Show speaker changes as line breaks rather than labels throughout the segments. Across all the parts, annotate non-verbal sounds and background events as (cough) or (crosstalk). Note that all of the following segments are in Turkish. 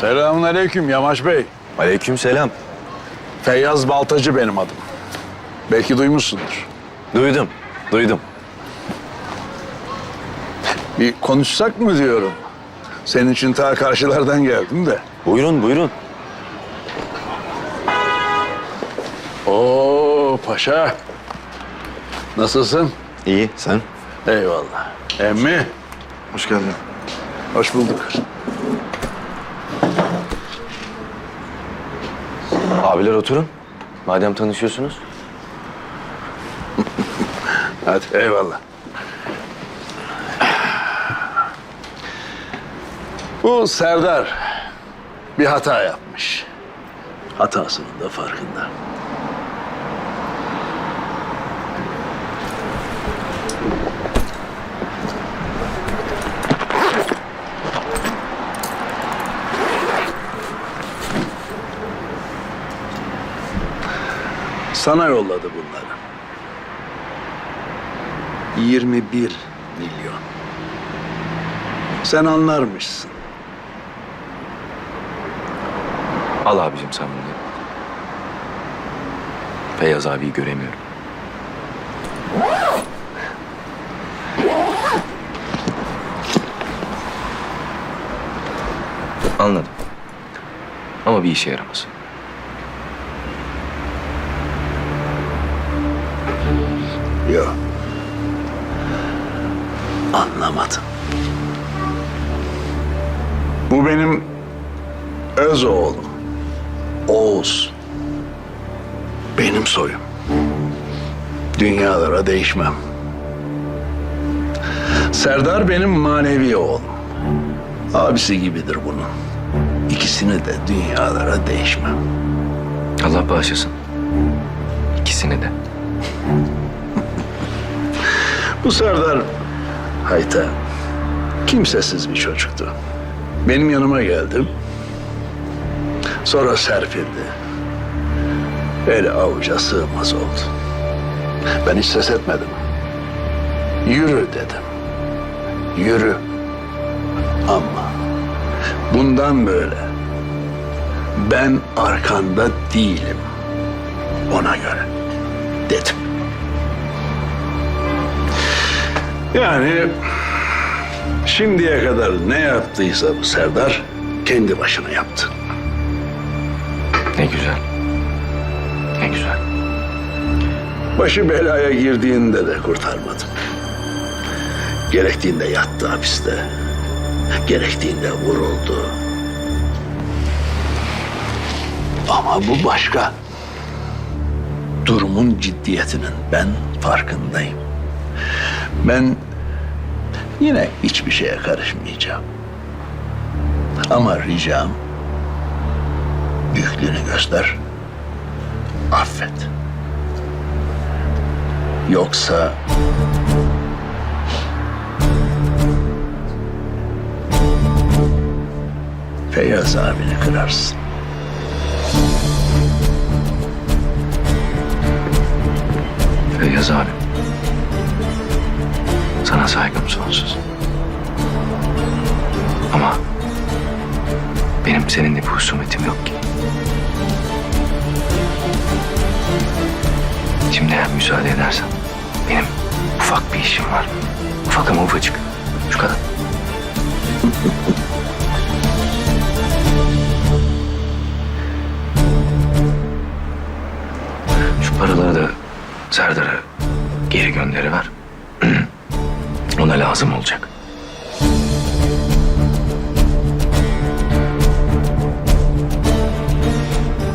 Selamünaleyküm Yamaç Bey.
Aleykümselam.
Feyyaz Baltacı benim adım. Belki duymuşsundur.
Duydum, duydum.
Bir konuşsak mı diyorum. Senin için ta karşılardan geldim de.
Buyurun, buyurun.
Oo paşa. Nasılsın?
İyi, sen?
Eyvallah. Emmi.
Hoş geldin.
Hoş bulduk.
Abiler oturun. Madem tanışıyorsunuz. (laughs)
Hadi eyvallah. Bu Serdar bir hata yapmış. Hatasının da farkında. Sana yolladı bunları. 21 milyon. Sen anlarmışsın.
Al abicim sen bunu. Feyyaz abiyi göremiyorum. Anladım. Ama bir işe yaramaz.
Yok. Anlamadım. Bu benim öz oğlum. Oğuz. Benim soyum. Dünyalara değişmem. Serdar benim manevi oğlum. Abisi gibidir bunun. İkisini de dünyalara değişmem.
Allah bağışlasın. İkisini de.
Bu Serdar Hayta kimsesiz bir çocuktu. Benim yanıma geldim. Sonra serpildi. Eli avuca sığmaz oldu. Ben hiç ses etmedim. Yürü dedim. Yürü. Ama bundan böyle ben arkanda değilim. Ona göre dedim. Yani şimdiye kadar ne yaptıysa bu Serdar kendi başına yaptı.
Ne güzel. Ne güzel.
Başı belaya girdiğinde de kurtarmadım. Gerektiğinde yattı hapiste. Gerektiğinde vuruldu. Ama bu başka. Durumun ciddiyetinin ben farkındayım. Ben yine hiçbir şeye karışmayacağım. Ama ricam büyüklüğünü göster, affet. Yoksa Feyyaz abini kırarsın.
Feyyaz abi. Sana saygım sonsuz. Ama benim seninle bir husumetim yok ki. Şimdi eğer müsaade edersen benim ufak bir işim var. Ufak ama ufacık. Şu kadar. Şu paraları da Serdar'a geri gönderiver. Ona lazım olacak.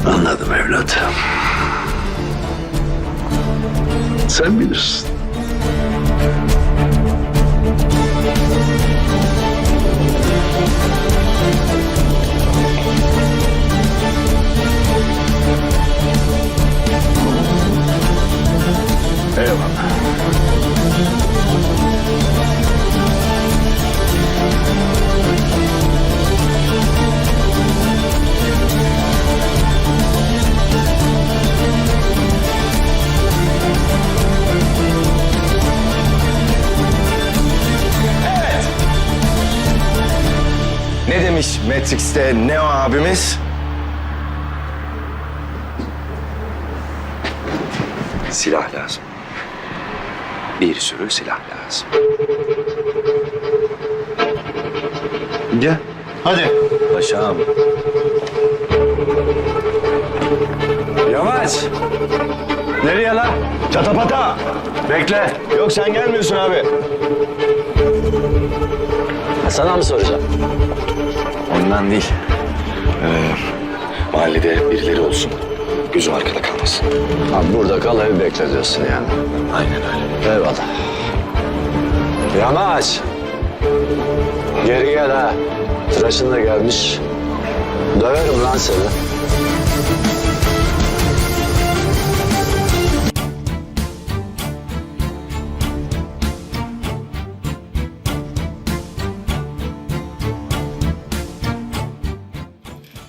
Anladım evlat. Sen bilirsin.
Matrix'te Neo abimiz?
Silah lazım. Bir sürü silah lazım.
Gel. Hadi.
Paşam. Yavaş. Nereye lan?
Çatapata.
Bekle.
Yok sen gelmiyorsun abi.
Sana mı soracağım?
Ondan değil. Ee, mahallede birileri olsun. Gözüm arkada kalmasın.
Abi burada kal evi bekle diyorsun yani.
Aynen öyle.
Eyvallah. Yamaç. Geri gel ha. Tıraşın da gelmiş. Döverim lan seni.